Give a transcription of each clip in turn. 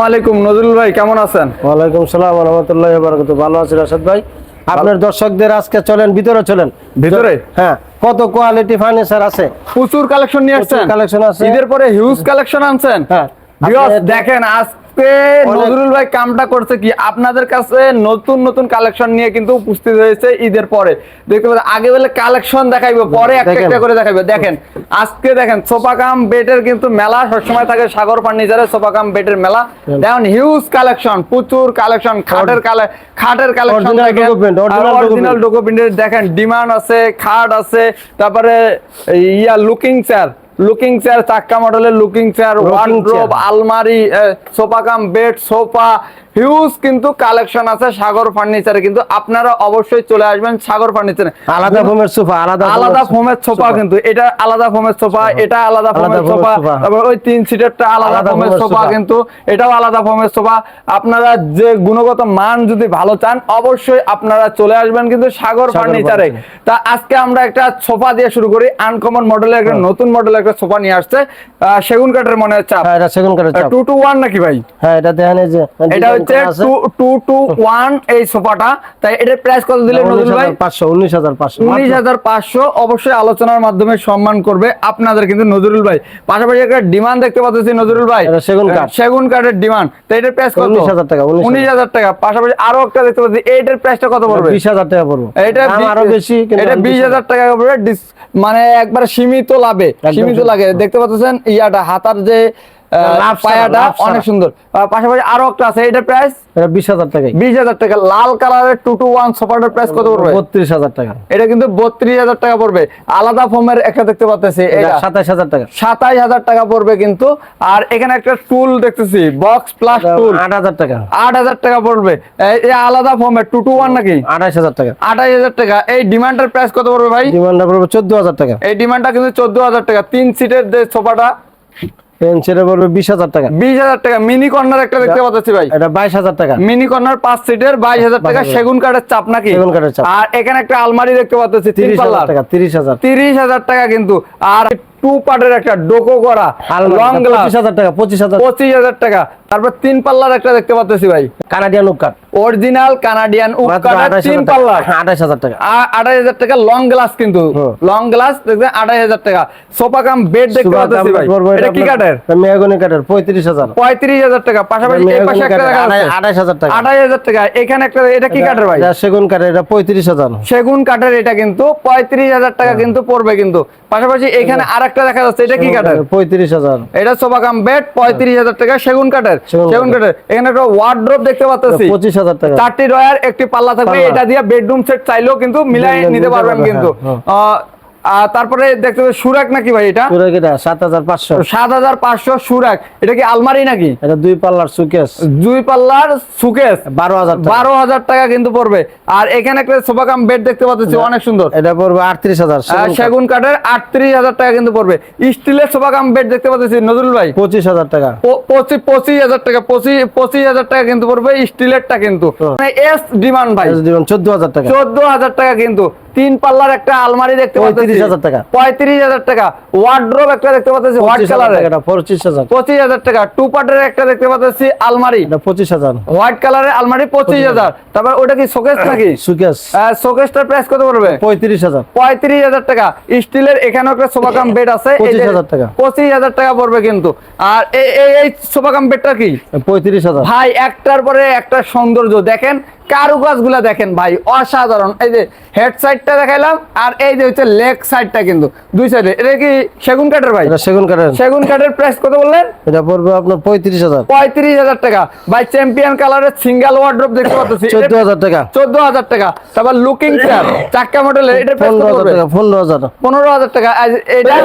ওয়ালাইকুম নজরুল ভাই কেমন আছেন? ওয়ালাইকুম সালাম রহমতুল্লাহ বারাকাতু ভালো আছি রাশেদ ভাই। আপনার দর্শকদের আজকে চলেন ভিতরে চলেন। ভিতরে? হ্যাঁ কত কোয়ালিটি ফার্নিচার আছে? প্রচুর কালেকশন নিয়ে আসছেন? কালেকশন আছে। ঈদের পরে হিউজ কালেকশন আনছেন? হ্যাঁ। দেখেন আজকে নজরুল ভাই কামটা করছে কি? আপনাদের কাছে নতুন নতুন কালেকশন নিয়ে কিন্তু উপস্থিত হয়েছে ঈদের পরে। দেখতে পাচ্ছেন আগে বলে কালেকশন দেখাইবো পরে একটা একটা করে দেখাইবো। দেখেন আজকে দেখেন সোফা কাম বেডের কিন্তু মেলা সবসময় থাকে সাগর ফার্নিচারের সোফা কাম বেডের মেলা দেখুন হিউজ কালেকশন প্রচুর কালেকশন খাটের কালে খাটের কালেকশন দেখেন। অরিজিনাল। ডকুমেন্টের দেখেন ডিমান্ড আছে খাট আছে তারপরে yeah rocking chair rocking chair চাক্কা মডেলের লুকিং চেয়ার Rocking ওয়ার্ড্রোব আলমারি sofa cum bed sofa huge কিন্তু কালেকশন আছে সাগর ফার্নিচারে কিন্তু আপনারা অবশ্যই চলে আসবেন সাগর ফার্নিচারে আলাদা ফোমের সোফা আলাদা আলাদা ফোমের সোফা কিন্তু এটা আলাদা ফোমের সোফা এটা আলাদা ফোমের সোফা তারপর ওই তিন সিটেরটা আলাদা ফোমের সোফা কিন্তু এটাও আলাদা ফোমের সোফা আপনারা যে গুণগত মান যদি ভালো চান অবশ্যই আপনারা চলে আসবেন কিন্তু সাগর সাগর ফার্নিচারে তা আজকে আমরা একটা সোফা দিয়ে শুরু করি আনকমন মডেলের একটা হ্যাঁ। নতুন মডেলের একটা সোফা নিয়ে আসছে। সেগুন কাঠের মনে হচ্ছে হ্যাঁ এটা সেকেন্ড কার্ডের চাপ। টু টু ওয়ান নাকি ভাই? হ্যাঁ এটা দেখেন এই যে এটা হচ্ছে টু টু টু ওয়ান এই সোফাটা। তাই এটার প্রাইস কত দিলেন নজরুল ভাই? পাঁচশো উনিশ হাজার পাঁচশো। উনিশ হাজার পাঁচশো। অবশ্যই আলোচনার মাধ্যমে সম্মান করবে আপনাদের কিন্তু নজরুল ভাই। পাশাপাশি একটা ডিমান্ড দেখতে পাচ্ছি নজরুল ভাই। এটা সেগুন কাঠ। সেগুন কাঠের ডিমান্ড তো এটার প্রাইস কত? 19,000 টাকা, 19,000 উনিশ হাজার টাকা। পাশাপাশি আরও একটা দেখতে পাচ্ছি। এইটার প্রাইসটা কত পড়বে? বিশ হাজার টাকা পড়ব। এটা আরও বেশি এটা আমি বিশ। হাজার টাকা পড়বে। মানে একবার সীমিত লাভে। সীমিত। লাগে। দেখতে পাচ্ছেন ইয়াটা হাতার যে পায়াটা অনেক সুন্দর। পাশাপাশি আরও একটা আছে এটার প্রাইস এটা বিশ হাজার টাকাই বিশ হাজার টাকা লাল কালারের টু টু ওয়ান সোফাটার প্রাইস কত পড়বে? বত্রিশ হাজার টাকা। এটা কিন্তু বত্রিশ হাজার টাকা পড়বে। আলাদা ফোমের একটা দেখতে পাচ্ছি এটা এটা সাতাশ হাজার টাকা। সাতাইশ হাজার টাকা পড়বে কিন্তু। আর এখানে একটা টুল দেখতেছি বক্স প্লাস টুল আট হাজার টাকা। আট হাজার টাকা পড়বে। এই- আলাদা ফোমের টু টু ওয়ান নাকি? আঠাশ হাজার টাকা। আঠাইশ হাজার টাকা। এই ডিমান্ডের প্রাইস কত পড়বে ভাই? ডিমান্ডটা পড়বে চোদ্দ হাজার টাকা। এই ডিমান্ডটা কিন্তু চোদ্দ হাজার টাকা। তিন সিটের যে সোফাটা পেন্সিলে পড়বে বিশ হাজার টাকা। বিশ হাজার টাকা। মিনি কর্নার একটা দেখতে পাচ্ছি ভাই। এটা বাইশ হাজার টাকা। মিনি কর্নার পাঁচ সিটের বাইশ হাজার টাকা সেগুন কাঠের চাপ নাকি? সেগুন কাঠের চাপ। আর এখানে একটা আলমারি দেখতে পাচ্ছি তিরিশ হাজার টাকা তিরিশ হাজার। তিরিশ হাজার টাকা কিন্তু। আর টু পার্টের একটা ডোকো করা লং গ্লাস পঁচিশ হাজার টাকা পঁচিশ হাজার। পঁচিশ হাজার টাকা। তারপর তিন পাল্লার একটা দেখতে পাচ্ছি ভাই। কানাডিয়ান উপকার অরিজিনাল কানাডিয়ান আঠাশ তিন হাজার পাল্লার। টাকা আঠাশ হাজার টাকা। আড়াই হাজার টাকা লং গ্লাস কিন্তু। লং গ্লাস আড়াই হাজার টাকা। সোফা কাম বেড দেখতে পাচ্ছি ভাই। এটা কি মেহগনি টাকা। পাশাপাশি এই পাশে একটা দেখা যাচ্ছে। আঠাশ হাজার টাকা। এখানে একটা এটা কি কাঠের ভাই? এটা সেগুন কাঠের এটা পঁয়ত্রিশ হাজার। সেগুন কাঠের এটা কিন্তু। পঁয়ত্রিশ হাজার টাকা হ্যাঁ। কিন্তু পড়বে কিন্তু। পাশাপাশি এখানে আর একটা দেখা যাচ্ছে। এটা কি কাঠের? পঁয়ত্রিশ হাজার। এটা সোফা কাম বেড পঁয়ত্রিশ হাজার টাকা সেগুন কাঠের। সেগুন সেগুন কাঠের এখানে একটা ওয়ার্ড্রোপ দেখতে পাচ্ছি টাকা। চারটি ড্রয়ার একটি পাল্লা থাকবে। এটা দিয়ে বেডরুম সেট চাইলেও কিন্তু মিলাই নিতে পারবেন কিন্তু। হ্যাঁ, আহ, আর তারপরে দেখতে পাচ্ছি সুরাক নাকি ভাই এটা? পাঁচশো। সাত হাজার পাঁচশো সুরাক। এটা কি আলমারি নাকি? এটা দুই পাল্লার সুকেস। দুই পাল্লার সুকেস। বারো হাজার টাকা। বারো হাজার টাকা কিন্তু পড়বে। আর এখানে একটা সোফা কাম বেড দেখতে পাচ্ছি অনেক সুন্দর। এটা পড়বে আটত্রিশ হাজার আর সেগুন কাঠের। আটত্রিশ হাজার টাকা কিন্তু পড়বে। স্টিলের সোফা কাম বেড দেখতে পাচ্ছি নজরুল ভাই। পঁচিশ হাজার টাকা। প- পঁচিশ পঁচিশ হাজার টাকা পঁচিশ পঁচিশ হাজার টাকা কিন্তু পড়বে স্টিলেরটা কিন্তু। হ্যাঁ। এস ডিমান্ড ভাই। দিবেন চোদ্দ হাজার টাকা। চোদ্দ হাজার টাকা কিন্তু। তিন পাল্লার একটা আলমারি দেখতে পাচ্ছি। 35,000 টাকা। পঁয়ত্রিশ হাজার টাকা। ওয়ার্ড্রোব একটা দেখতে পাচ্ছি হোয়াইট পঁচিশ হাজার এটা পঁচিশ হাজার। পঁচিশ হাজার টাকা। টু পার্টের একটা দেখতে পাচ্ছি আলমারি। পঁচিশ হাজার। হোয়াইট কালারের আলমারি পঁচিশ হাজার। তারপর ওটা কি শোকেস নাকি? শোকেসটার প্রাইস কত পড়বে? পঁয়ত্রিশ হাজার। পঁয়ত্রিশ হাজার টাকা। স্টিলের এখানেও একটা সোফা কাম বেড আছে যে 25,000 টাকা। পঁচিশ হাজার টাকা পড়বে কিন্তু। আর এই- এই এই সোফা কাম বেডটা কি? পঁয়ত্রিশ হাজার। ভাই একটার পরে একটা সৌন্দর্য। দেখেন কারুকাজগুলা দেখেন ভাই অসাধারণ। এই যে হেড সাইডটা দেখাইলাম আর এই যে হচ্ছে লেগ সাইডটা কিন্তু দুই সাইডে এটা কি সেগুন কাঠের ভাই? সেগুন কাঠের। সেগুন কাঠের প্রাইস কত বললেন? এটা পড়বে আপনার পঁয়ত্রিশ হাজার। পঁয়ত্রিশ হাজার টাকা। ভাই চ্যাম্পিয়ন কালারের সিঙ্গেল ওয়ার্ড্রোপ দেখতে পাচ্ছি। চোদ্দ হাজার টাকা। চোদ্দ হাজার টাকা। তারপর লুকিং চেয়ার চাক্কা মডেলের এটা পনেরো হাজার টাকা পনেরো হাজার। পনেরো হাজার টাকা। এটা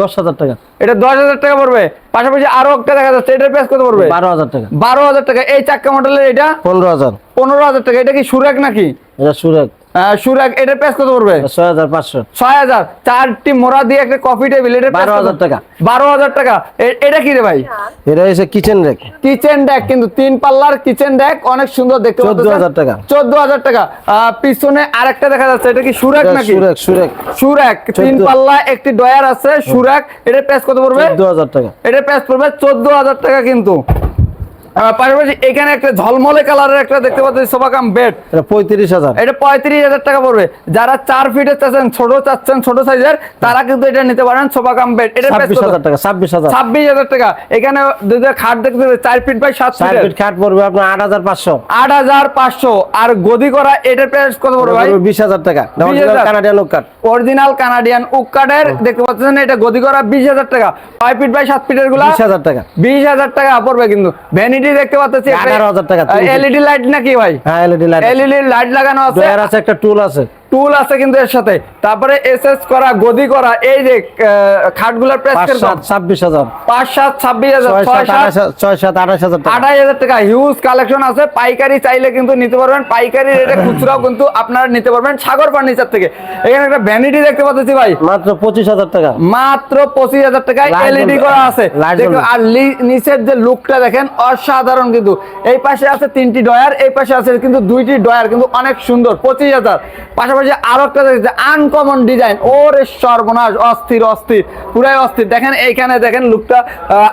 দশ হাজার টাকা। এটা দশ হাজার টাকা পড়বে। পাশাপাশি আরও একটা দেখা যাচ্ছে এটার প্রাইস কত পড়বে? বারো হাজার টাকা। বারো হাজার টাকা। এই চাক্কা মডেলের এটা? পনেরো হাজার। পনেরো হাজার টাকা। এটা কি সুরেক নাকি? এটা সুরেক। এটার প্রাইস কত পড়বে? ছয় হাজার পাঁচশো। ছয় হাজার। চারটি মোড়া দিয়ে একটা কফি টেবিল এটা বারো হাজার টাকা। বারো হাজার টাকা। এটা কি রে ভাই? এটা হচ্ছে কিচেন কিচেন ডেক কিন্তু তিন পাল্লার কিচেন ডেক অনেক সুন্দর দেখতে 14,000 টাকা। চোদ্দ হাজার টাকা। পিছনে আরেকটা দেখা যাচ্ছে এটা কি সুরাক নাকি? সুরেক সুরেক। সুরাক তিন পাল্লা একটি ডয়ার আছে সুরাক। এটার প্রাইস কত পড়বে? চোদ্দ হাজার টাকা। এটার প্রাইস পড়বে চোদ্দ হাজার টাকা কিন্তু। পাশাপাশি এখানে একটা ঝলমলে কালারের একটা দেখতে পাচ্ছি সোফা কাম বেড পঁয়ত্রিশ হাজার। এটা পঁয়ত্রিশ হাজার টাকা পড়বে। যারা চার ফিটের চাচ্ছেন ছোট চাচ্ছেন ছোট সাইজের তারা কিন্তু এটা নিতে পারেন সোফা কাম বেড। এটা ছাব্বিশ হাজার টাকা ছাব্বিশ হাজার। ছাব্বিশ হাজার টাকা। এখানে দুটো খাট দেখতে পাচ্ছি, চার ফিট বাই সাত চার ফিট খাট পড়বে আপনার আট হাজার পাঁচশো। আট হাজার পাঁচশো। আর গদি করা এটার প্রাইস কত পড়বে ভাই? বিশ হাজার টাকা। 20,000 কানাডিয়ান লোক কাঠ অরিজিনাল কানাডিয়ান উক কাঠের দেখতে পাচ্ছেন এটা গদি করা বিশ হাজার টাকা। ছয় ফিট বাই সাত ফিটেরগুলা বিশ হাজার টাকা। বিশ হাজার টাকা পড়বে কিন্তু। ভ্যানিটি দেখতে পাচ্ছি 18,000 টাকা, এলইডি লাইট নাকি ভাই? হ্যাঁ এলইডি লাইট এলইডি লাইট লাগানো আছে। আর আছে একটা টুল আছে। টুল আছে কিন্তু এর সাথে। তারপরে এসএস করা গদি করা এই যে খাটগুলোর সাত ছাব্বিশ হাজার। পাঁচ সাত ছাব্বিশ হাজার ছয় ছয় সাত সাত আঠাশ হাজার টাকা। আঠাশ হাজার টাকা। হিউজ কালেকশন আছে। পাইকারি চাইলে কিন্তু নিতে পারবেন। পাইকারি রেটে খুচরাও কিন্তু আপনারা নিতে পারবেন সাগর ফার্নিচার থেকে। এখানে একটা ভ্যানিটি দেখতে পাচ্ছি ভাই। মাত্র পঁচিশ হাজার টাকা। মাত্র পঁচিশ হাজার Light এলইডি করা আছে। দেখো, আর নিচের যে লুকটা দেখেন অসাধারণ কিন্তু। এই পাশে আছে তিনটি ডয়ার এই পাশে আছে কিন্তু দুইটি ডয়ার কিন্তু অনেক সুন্দর। পঁচিশ হাজার। পাশাপাশি আরও একটা দেখছে আনকমন ডিজাইন ওরে সর্বনাশ অস্থির অস্থির পুরাই অস্থির। দেখেন এইখানে দেখেন লুকটা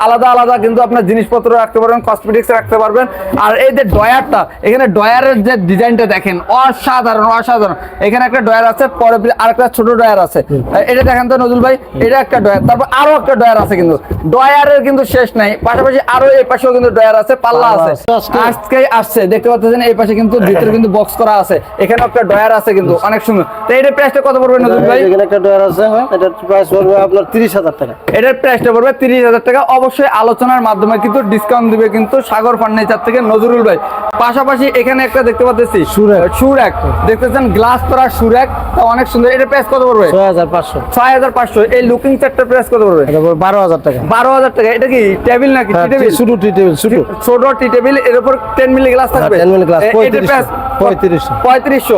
আলাদা আলাদা কিন্তু আপনার জিনিসপত্র রাখতে পারবেন কসমেটিক্স রাখতে পারবেন। আর এই যে ডয়ারটা এখানে ডয়ারের যে ডিজাইনটা দেখেন অসাধারণ অসাধারণ। এখানে একটা ডয়ার আছে পরে আরেকটা ছোট ডয়ার আছে। এটা দেখেন তো নজরুল ভাই এটা একটা ডয়ার তারপর আরও একটা ডয়ার আছে কিন্তু। ডয়ারের কিন্তু শেষ নাই পাশাপাশি আরও এই পাশেও কিন্তু ডয়ার আছে পাল্লা আছে। আজকে আসছে দেখতে পাচ্ছেন এই পাশে কিন্তু ভিতরে কিন্তু বক্স করা আছে। এখানে একটা ডয়ার আছে কিন্তু অনেক সুন্দর তো এটার প্রাইসটা কত পড়বে নজরুল ভাই? এখানে একটা ডয়ার আছে হ্যাঁ? এটার প্রাইস পড়বে আপনার তিরিশ হাজার টাকা। এটার প্রাইসটা পড়বে তিরিশ হাজার টাকা। অবশ্যই আলোচনার মাধ্যমে কিন্তু ডিসকাউন্ট দিবে কিন্তু সাগর ফার্নিচার থেকে নজরুল ভাই। পাশাপাশি এখানে একটা দেখতে পাচ্ছি সুরেক। সুরেক। দেখতেছেন গ্লাস করা সুরেক। তা অনেক সুন্দর। এটার প্রাইস কত পড়বে? ছয় হাজার পাঁচশো। ছয় হাজার পাঁচশো। এই লুকিং সেটটার প্রাইস কত পড়বে? এটা পড়বে বারো হাজার টাকা। বারো হাজার টাকা। এটা কি টেবিল নাকি হ্যাঁ, টি টেবিল শুধু টি টেবিল ছোট টি টেবিলের উপর টেন মিলি গ্লাস থাকবে? 10 মিলি এ- এটার প্রাইস পঁয়ত্রিশশো। পঁয়ত্রিশশো।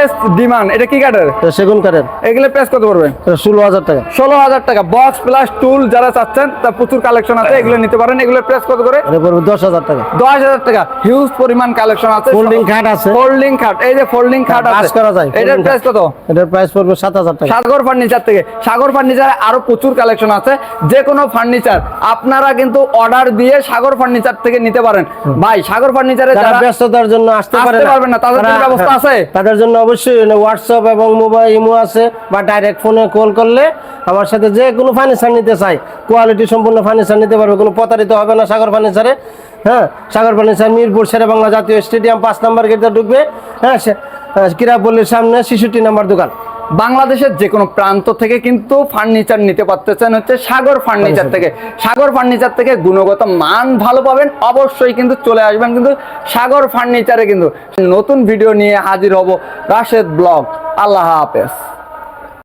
এস ডিমান্ড এটা কি কাঠের? সেগুন কাঠের। এগুলো প্রাইস কত পড়বে? ষোলো হাজার টাকা। ষোলো হাজার টাকা। বক্স প্লাস টুল যারা চাচ্ছেন তা প্রচুর কালেকশন আছে এগুলো নিতে পারেন। এগুলোর প্রাইস কত করে? পড়বে দশ হাজার টাকা। দশ হাজার টাকা। হিউজ পরিমাণ কালেকশন আছে। Folding খাট আছে। ফোল্ডিং খাট এই যে ফোল্ডিং খাট আছে। করা যায়, এটার প্রাইস খাট। কত? এটার প্রাইস পড়বে সাত হাজার টাকা। সাগর ফার্নিচার থেকে। সাগর ফার্নিচারে আরও প্রচুর কালেকশন আছে। যে কোনো ফার্নিচার আপনারা কিন্তু অর্ডার দিয়ে সাগর ফার্নিচার থেকে নিতে পারেন। ভাই সাগর ফার্নিচারে যারা যারা ব্যস্ততার জন্য আসতে আসতে পারে পারবেন না, তাদের জন্য ব্যবস্থা আছে? তাদের জন্য অবশ্যই হোয়াটসঅ্যাপ এবং মোবাইল ইমো আছে বা ডাইরেক্ট ফোনে কল করলে আমার সাথে যে কোনো ফার্নিচার নিতে চাই কোয়ালিটি সম্পূর্ণ ফার্নিচার নিতে পারবে কোনো প্রতারিত হবে না সাগর ফার্নিচারে হ্যাঁ সাগর ফার্নিচার মিরপুর শেরে বাংলা জাতীয় স্টেডিয়াম পাঁচ নম্বর গেটে ঢুকবে হ্যাঁ হ্যাঁ, ক্রীড়াপল্লীর সামনে শিশুটি নাম্বার দোকান। বাংলাদেশের যে কোনো প্রান্ত থেকে কিন্তু ফার্নিচার নিতে পারতেছেন হচ্ছে সাগর ফার্নিচার থেকে। সাগর ফার্নিচার থেকে গুণগত মান ভালো পাবেন অবশ্যই কিন্তু চলে আসবেন কিন্তু সাগর ফার্নিচারে কিন্তু। নতুন ভিডিও নিয়ে হাজির হব রাশেদ ব্লগ। আল্লাহ হাফেজ।